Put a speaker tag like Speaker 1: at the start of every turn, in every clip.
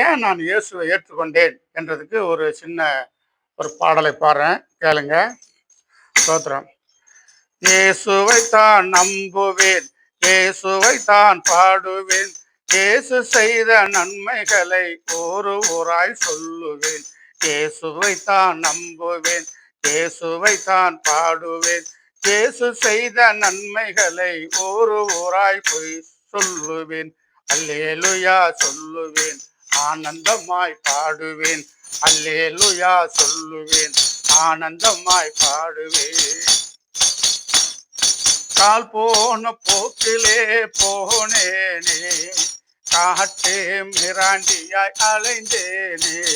Speaker 1: ஏன் நான் இயேசுவை ஏற்றுக்கொண்டேன் என்றதுக்கு ஒரு சின்ன ஒரு பாடலை பாடுறேன். கேளுங்க. சோத்திரம் இயேசுவை தான் நம்புவேன். இயேசுவை தான் பாடுவேன். இயேசு செய்த நன்மைகளை ஒரு ஊராய் சொல்லுவேன். இயேசுவை தான் நம்புவேன். இயேசுவை தான் பாடுவேன். இயேசு செய்த நன்மைகளை ஒரு ஊராய் போய் சொல்லுவேன். அல்லேலுயா சொல்லுவேன். ஆனந்தமாய் பாடுவேன். அல்லேலுயா சொல்லுவேன். ஆனந்தமாய் பாடுவேன். கால் போன போக்கிலே போனேனே. காட்டே மிராண்டியாய் அலைந்தேனே.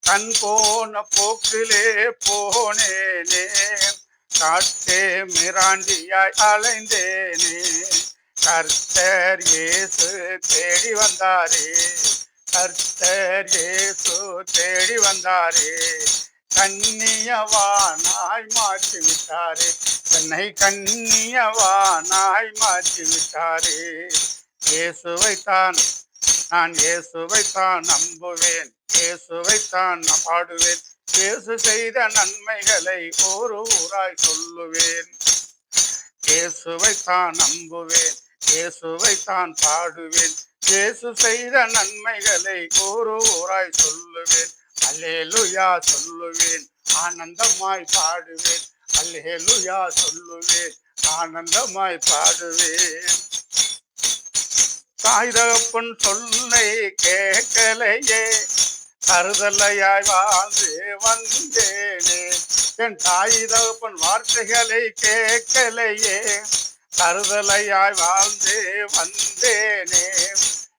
Speaker 1: கண் போன போக்கிலே போனேனே. காட்டே மிராண்டியாய் அலைந்தேனே. கர்த்தர் இயேசு தேடி வந்தாரே. கர்த்தர் இயேசு தேடி வந்தாரே. கண்ணியவானாய் மாற்றி விட்டாரே என்னை கண்ணியவானாய் மாற்றி விட்டாரே இயேசுவைத்தான் நான் இயேசுவைத்தான் நம்புவேன். இயேசுவைத்தான் நான் பாடுவேன். இயேசு செய்த நன்மைகளை ஒரு ஊராய் சொல்லுவேன். இயேசுவைத்தான் நம்புவேன். இயேசுவைத்தான் பாடுவேன். இயேசு செய்த நன்மைகளை கூறுவோராய் சொல்லுவேன். அல்லேலுயா சொல்லுவேன். ஆனந்தமாய் பாடுவேன். அல்லேலுயா சொல்லுவேன். ஆனந்தமாய் பாடுவேன். தாய் தகப்பன் சொல்லை கேட்கலையே. கருதலையாய் வாழ்ந்து வந்தேனே. என் தாய் தகப்பன் வார்த்தைகளை கேட்கலையே. கருதலையாய் வாழ்ந்து வந்தேனே.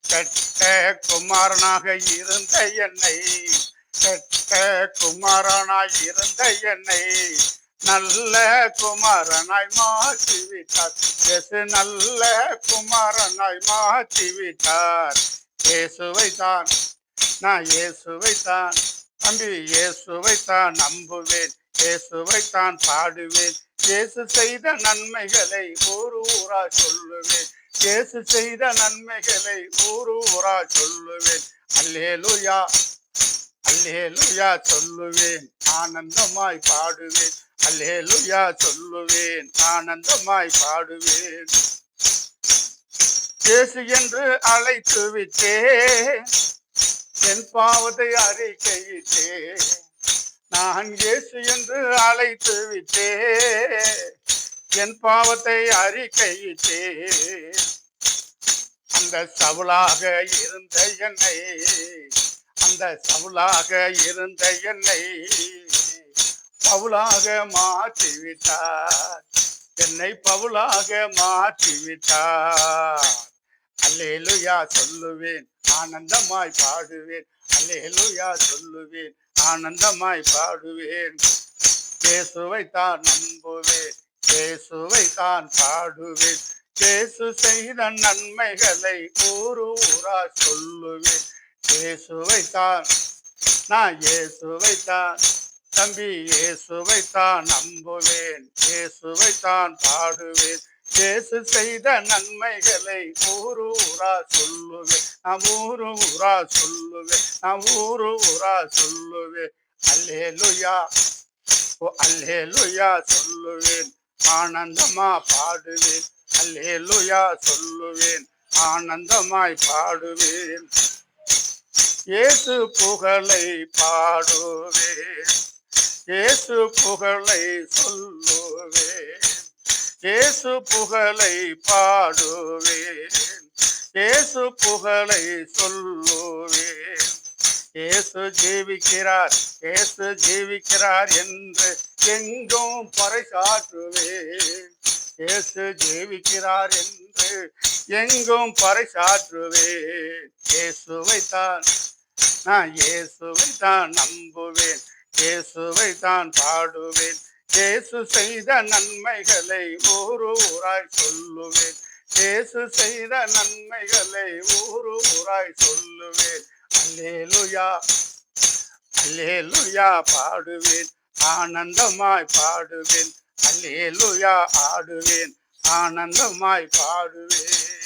Speaker 1: கெட்ட குமாரனாக இருந்த என்னை கெட்ட குமாரனாய் இருந்த என்னை நல்ல குமாரனாய் மாற்றி விட்டார் இயேசு நல்ல குமாரனாய் மாற்றி விட்டார் இயேசுவை தான் நான் இயேசுவை தான் தம்பி இயேசுவை தான் நம்புவேன். இயேசுவை தான் பாடுவேன். இயேசு செய்த நன்மைகளை ஊர் ஊரா சொல்லுவேன். இயேசு செய்த நன்மைகளை ஊர் ஊரா சொல்லுவேன். அல்லேலுயா அல்லேலுயா சொல்லுவேன். ஆனந்தமாய் பாடுவேன். அல்லேலுயா சொல்லுவேன். ஆனந்தமாய் பாடுவேன். இயேசு என்று அழைத்து விட்டேன் என் பாவத்தை அறிக்கையிட்டேன். நான் இயேசு என்று அழைத்து விட்டே என் பாவத்தை அறிக்கையிட்டே அந்த சவுளாக இருந்த என்னை அந்த சவுளாக இருந்த என்னை பவுலாக மாற்றி விட்டார் என்னை பவுலாக மாற்றிவிட்டார். அல்லேலுயா சொல்லுவேன் ஆனந்தமாய் பாடுவேன். அல்லேலுயா சொல்லுவேன் ஆனந்தமாய் பாடுவேன். இயேசுவை தான் நம்புவேன். இயேசுவை தான் பாடுவேன். இயேசு செய்த நன்மைகளை ஊரு ஊரா சொல்லுவேன். இயேசுவை தான் நான் இயேசுவை தான் தம்பி இயேசுவை தான் நம்புவேன். இயேசுவை தான் பாடுவேன். இயேசு செய்த நன்மைகளை ஊரு ஊரா சொல்லுவே நான் ஊரு ஊரா சொல்லுவேன். நான் ஊரு ஊரா சொல்லுவேன். அல்லேலுயா. ஓ அல்லேலுயா சொல்லுவேன். ஆனந்தமா பாடுவேன். அல்லேலுயா சொல்லுவேன். ஆனந்தமாய் பாடுவேன். இயேசு புகழை பாடுவேன். இயேசு புகழை சொல்லுவேன். ஏசு புகழை பாடுவேன். ஏசு புகழை சொல்லுவேன். ஏசு ஜீவிக்கிறார் ஏசு ஜீவிக்கிறார் என்று எங்கும் பறைசாற்றுவேன். ஏசு ஜீவிக்கிறார் என்று எங்கும் பறைசாற்றுவேன். இயேசுவை தான் நான் இயேசுவை தான் நம்புவேன். இயேசுவை தான் பாடுவேன். இயேசு செய்த நன்மைகளை ஊரு ஊராய் சொல்லுவேன். இயேசு செய்த நன்மைகளை ஊரு ஊராய் சொல்லுவேன். அல்லேலுயா அல்லேலுயா பாடுவேன். ஆனந்தமாய் பாடுவேன். அல்லேலுயா ஆடுவேன். ஆனந்தமாய் பாடுவேன்.